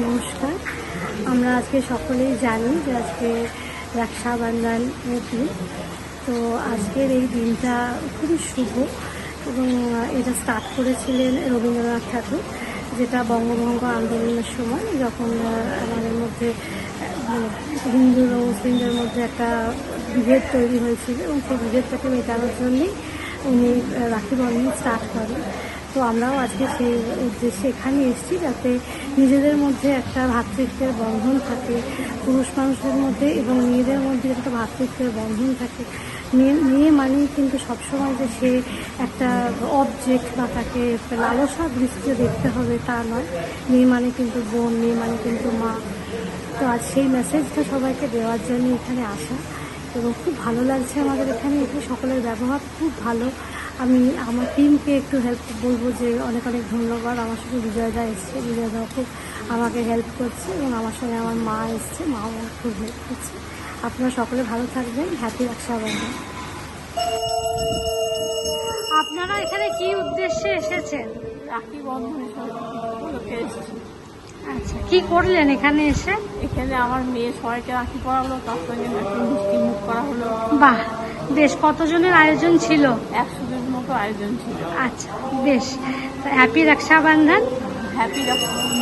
নমস্কার। আমরা আজকে সকলেই জানি যে আজকে রক্ষাবন্ধন দিন। তো আজকের এই দিনটা খুবই শুভ এবং এটা স্টার্ট করেছিলেন রবীন্দ্রনাথ ঠাকুর, যেটা বঙ্গভঙ্গ আন্দোলনের সময় যখন আমাদের মধ্যে মানে হিন্দু ও মুসলিমদের মধ্যে একটা বিভেদ তৈরি হয়েছিল এবং সেই বিভেদটাকে মেটানোর জন্যই উনি রাখি বন্ধন স্টার্ট করেন। তো আমরাও আজকে সেই উদ্দেশ্যে এখানে এসেছি যাতে নিজেদের মধ্যে একটা ভ্রাতৃত্বের বন্ধন থাকে, পুরুষ মানুষদের মধ্যে এবং মেয়েদের মধ্যে একটা ভ্রাতৃত্বের বন্ধন থাকে। মেয়ে মানেই কিন্তু সবসময় যে সে একটা অবজেক্ট বা তাকে লালসা দৃষ্টিতে দেখতে হবে তা নয়। মেয়ে মানে কিন্তু বোন, মেয়ে মানে কিন্তু মা। তো আজ সেই মেসেজটা সবাইকে দেওয়ার জন্য এখানে আসা। এবং খুব ভালো লাগছে আমাদের এখানে এসে। সকলের ব্যবহার খুব ভালো। আমি আমার টিমকে একটু হেল্প বলব যে অনেক অনেক ধন্যবাদ। আমার সঙ্গে বিজয়দা এসছে। বিজয়দাও খুব আমাকে হেল্প করছে এবং আমার সঙ্গে আমার মা এসছে। মাও খুব হেল্প করছে। আপনারা সকলে ভালো থাকবেন। হ্যাপি রক্ষাবন্ধন আপনারা এখানে কি উদ্দেশ্যে এসেছেন? রাখি বন্ধনের উপলক্ষে এসেছি। আচ্ছা কি করলেন এখানে এসে? এখানে আমার মেয়ে সবাইকে রাখি পড়া হলো তার সঙ্গে মিষ্টি মুখ করা হলো বাহ! বেশ কতজনের আয়োজন ছিল? একশো জন মতো আয়োজন ছিল। আচ্ছা বেশ। Happy Rakshabandhan happy Rakshabandhan